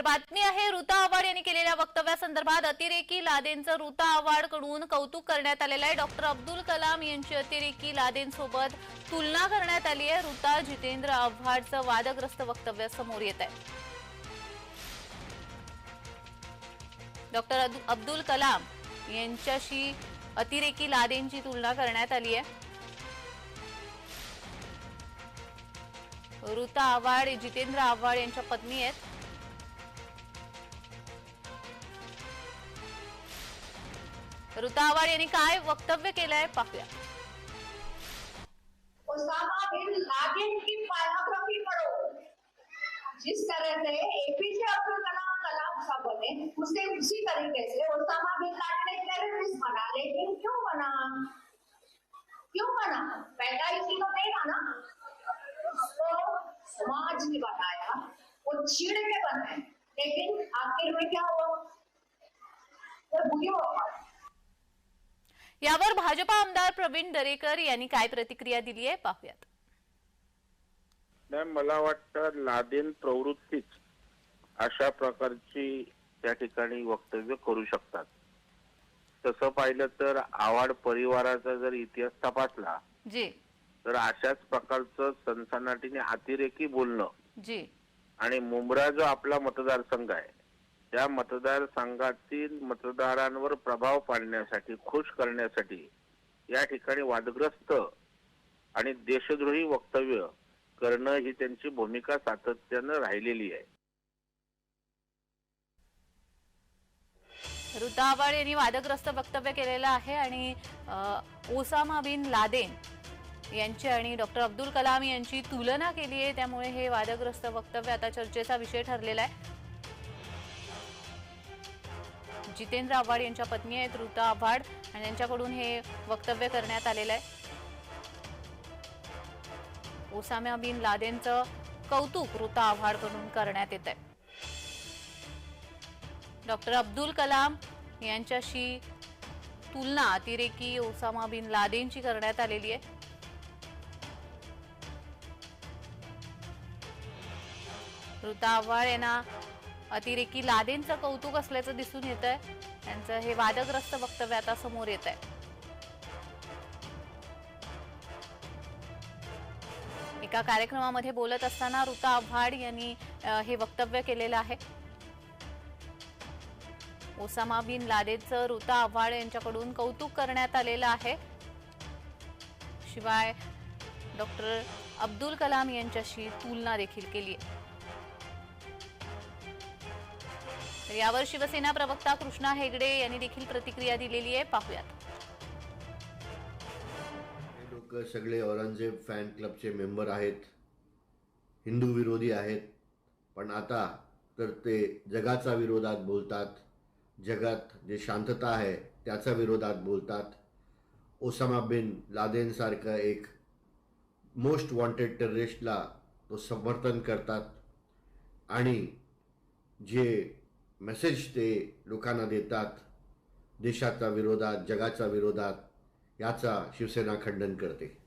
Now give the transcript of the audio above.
तर बातमी आहे ऋता आव्हाड यांनी केलेल्या वक्तव्यासंदर्भात अतिरेकी लादेंचं ऋता आव्हाडकडून कौतुक करण्यात आलेलं आहे. डॉक्टर अब्दुल कलाम यांची अतिरेकी लादेंसोबत तुलना करण्यात आली आहे. ऋता जितेंद्र आव्हाडचं वादग्रस्त वक्तव्य समोर येत आहे. डॉक्टर अब्दुल कलाम यांच्याशी अतिरेकी लादेंची तुलना करण्यात आली आहे. ऋता आव्हाड जितेंद्र आव्हाड यांच्या पत्नी आहेत. ऋता आव्हाड यांनी काय वक्तव्य केलंय पाहूया. ओसामा बिन लादेन की बायोग्राफी पढ़ो जिस तरह से एपीजे अब्दुल कलाम कलाम साहब बने उसे उसी तरीके से ओसामा बिन लादेन ने टेररिस्ट बना लेकिन क्यों बना? क्यों बना? पैदा इसी को देगा ना? उसको समाज ने बनाया वो छीड़ के बनाए लेकिन आखिर में क्या हुआ? वो बुरी हो गई यावर भाजपा आमदार प्रवीण दरेकर यांनी काय प्रतिक्रिया दिली आहे पाहूयात. नाही मला वाटतं लादेन प्रवृत्तीच अशा प्रकारची त्या ठिकाणी वक्तव्य करू शकतात. तसं पाहिलं तर आवाड परिवाराचा जर इतिहास तपासला जी. तर अशाच प्रकारचं सनसनाटीने अतिरेकी बोलणं जी. आणि मुंब्रा जो आपला मतदारसंघ आहे त्या मतदारसंघातील मतदारांवर प्रभाव पाडण्यासाठी खुश करण्यासाठी या ठिकाणी वादग्रस्त आणि देशद्रोही वक्तव्य करणं ही त्यांची भूमिका सातत्यानं राहिलेली आहे. ऋता आव्हाड यांनी वादग्रस्त वक्तव्य केलेलं आहे आणि ओसामा बिन लादेन यांची आणि डॉक्टर अब्दुल कलाम यांची तुलना केली आहे. त्यामुळे हे वादग्रस्त वक्तव्य आता चर्चेचा विषय ठरलेला आहे. जितेंद्र आव्हाड यांच्या पत्नी आहेत ऋता आव्हाड आणि त्यांच्याकडून हे वक्तव्य करण्यात आलेलं आहे. ओसामा बिन लादेनचं कौतुक ऋता आव्हाडकडून करण्यात येत आहे डॉक्टर अब्दुल कलाम यांच्याशी तुलना अतिरेकी ओसामा बिन लादेनची करण्यात आलेली आहे. ऋता आव्हाड यांना अतिरेकी लादेंचं कौतुक असल्याचं दिसून येत आहे त्यांचं हे वादग्रस्त वक्तव्य आता समोर येत आहे एका कार्यक्रमामध्ये बोलत असताना ऋता आव्हाड यांनी हे वक्तव्य केलेलं आहे. ओसामा बिन लादेचं ऋता आव्हाड यांच्याकडून कौतुक करण्यात आलेलं आहे. शिवाय डॉक्टर अब्दुल कलाम यांच्याशी तुलना देखील केली आहे तर यावर शिवसेना प्रवक्ता कृष्णा हेगडे यांनी देखील प्रतिक्रिया दिलेली आहे. पाहूयात. लोक सगळे औरंगजेब फॅन क्लबचे मेंबर आहेत. हिंदू विरोधी आहेत. पण आता तर ते जगाचा विरोधात बोलतात. जगात जे शांतता आहे त्याचा विरोधात बोलतात. ओसामा बिन लादेनसारखं एक मोस्ट वॉन्टेड टेररिस्टला तो समर्थन करतात. आणि जे मेसेज ते लोकांना देतात देशाचा विरोधात जगाच्या विरोधात याचा शिवसेना खंडन करते.